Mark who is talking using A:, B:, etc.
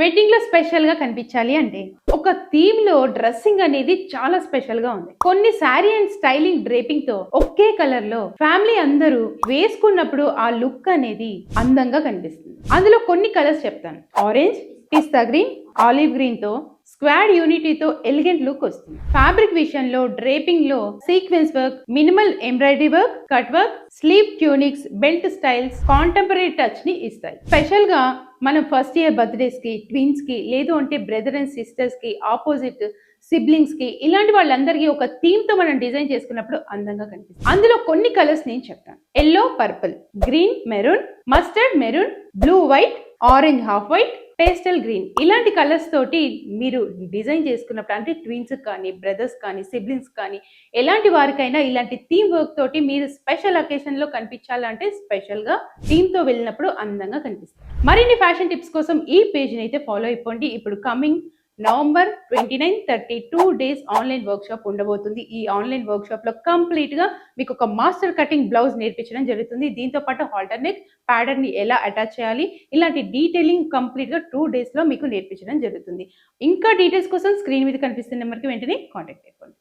A: వెడ్డింగ్లో స్పెషల్గా కనిపించాలి అంటే ఒక థీమ్లో డ్రెస్సింగ్ అనేది చాలా స్పెషల్గా ఉంది. కొన్ని శారీ అండ్ స్టైలింగ్ డ్రేపింగ్తో ఒకే కలర్లో ఫ్యామిలీ అందరూ వేసుకున్నప్పుడు ఆ లుక్ అనేది అందంగా కనిపిస్తుంది. అందులో కొన్ని కలర్స్ చెప్తాను. ఆరెంజ్ పిస్తా గ్రీన్ ఆలివ్ గ్రీన్తో స్క్వాడ్ యూనిటీతో ఎలిగెంట్ లుక్ వస్తుంది. ఫ్యాబ్రిక్ విషయంలో డ్రేపింగ్లో sequence work minimal embroidery work cut work sleeve tunics belt styles contemporary టచ్ని ఇస్తాయి. స్పెషల్గా మనం ఫస్ట్ ఇయర్ బర్త్డేస్కి ట్విన్స్కి లేదు అంటే బ్రదర్ అండ్ సిస్టర్స్కి ఆపోజిట్ సిబ్లింగ్స్కి ఇలాంటి వాళ్ళందరికీ ఒక థీమ్తో మనం డిజైన్ చేసుకున్నప్పుడు అందంగా కనిపిస్తుంది. అందులో కొన్ని కలర్స్ నేను చెప్తాను. Yellow purple green maroon mustard maroon blue white orange half white pastel green. ఇలాంటి కలర్స్ తోటి మీరు డిజైన్ చేసుకున్నప్పుడు అంటే ట్విన్స్ కానీ బ్రదర్స్ కానీ సిబ్లింగ్స్ కానీ ఎలాంటి వారికైనా ఇలాంటి థీమ్ వర్క్ తోటి మీరు స్పెషల్ అకేషన్లో కనిపించాలంటే స్పెషల్గా థీమ్తో వెళ్ళినప్పుడు అందంగా కనిపిస్తుంది. మరిన్ని ఫ్యాషన్ టిప్స్ కోసం ఈ పేజ్ని అయితే ఫాలో అయిపోండి. ఇప్పుడు coming November twenty nine thirty two days online workshop ఉండబోతుంది. ఈ ఆన్లైన్ వర్క్ షాప్లో కంప్లీట్గా మీకు ఒక మాస్టర్ కటింగ్ బ్లౌజ్ నేర్పించడం జరుగుతుంది. దీంతో పాటు హాల్టర్ ప్యాటర్న్ని ప్యాడర్ని ఎలా అటాచ్ చేయాలి ఇలాంటి డీటెయిలింగ్ కంప్లీట్గా టూ డేస్లో మీకు నేర్పించడం జరుగుతుంది. ఇంకా డీటెయిల్స్ కోసం స్క్రీన్ మీద కనిపిస్తున్న నెంబర్కి వెంటనే కాంటాక్ట్ అయిపోండి.